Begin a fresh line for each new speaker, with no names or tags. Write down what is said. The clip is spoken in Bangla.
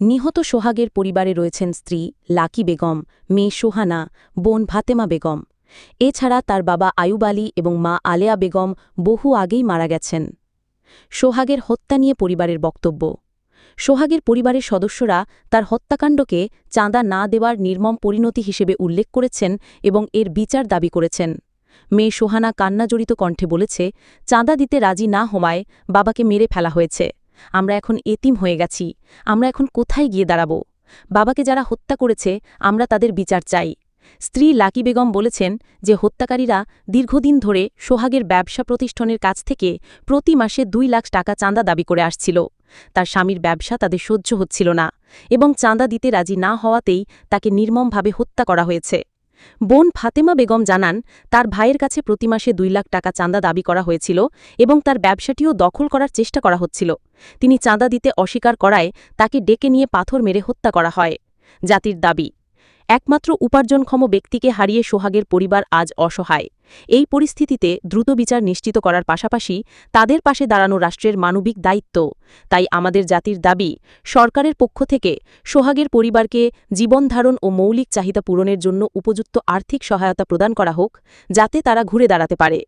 নিহত সোহাগের পরিবারে রয়েছেন স্ত্রী লাকি বেগম, মেয়ে সোহানা, বোন ভাতেমা বেগম। এছাড়া তার বাবা আয়ুব আলী এবং মা আলেয়া বেগম বহু আগেই মারা গেছেন। সোহাগের হত্যা নিয়ে পরিবারের বক্তব্য। সোহাগের পরিবারের সদস্যরা তার হত্যাকাণ্ডকে চাঁদা না দেওয়ার নির্মম পরিণতি হিসেবে উল্লেখ করেছেন এবং এর বিচার দাবি করেছেন। মেয়ে সোহানা কান্নাজড়িত কণ্ঠে বলেছে, চাঁদা দিতে রাজি না হওয়ায় বাবাকে মেরে ফেলা হয়েছে। আমরা এখন এতিম হয়ে গেছি, আমরা এখন কোথায় গিয়ে দাঁড়াব? বাবাকে যারা হত্যা করেছে, আমরা তাদের বিচার চাই। স্ত্রী লাকি বেগম বলেছেন যে হত্যাকারীরা দীর্ঘদিন ধরে সোহাগের ব্যবসা প্রতিষ্ঠানের কাছ থেকে প্রতি মাসে দুই লাখ টাকা চাঁদা দাবি করে আসছিল। তার স্বামীর ব্যবসা তাদের সহ্য হচ্ছিল না এবং চাঁদা দিতে রাজি না হওয়াতেই তাকে নির্মমভাবে হত্যা করা হয়েছে। বোন ফাতেমা বেগম জানান, তার ভাইয়ের কাছে প্রতি মাসে দুই লাখ টাকা চাঁদা দাবি করা হয়েছিল এবং তার ব্যবসাটিও দখল করার চেষ্টা করা হচ্ছিল। তিনি চাঁদা দিতে অস্বীকার করায় তাকে ডেকে নিয়ে পাথর মেরে হত্যা করা হয়। জাতির দাবি একমাত্র উপার্জনক্ষম ব্যক্তিকে হারিয়ে সোহাগের পরিবার আজ অসহায়। এই পরিস্থিতিতে দ্রুত বিচার নিশ্চিত করার পাশাপাশি তাদের পাশে দাঁড়ানো রাষ্ট্রের মানবিক দায়িত্ব। তাই আমাদের জাতির দাবি, সরকারের পক্ষ থেকে সোহাগের পরিবারকে জীবনধারণ ও মৌলিক চাহিদা পূরণের জন্য উপযুক্ত আর্থিক সহায়তা প্রদান করা হোক, যাতে তারা ঘুরে দাঁড়াতে পারে।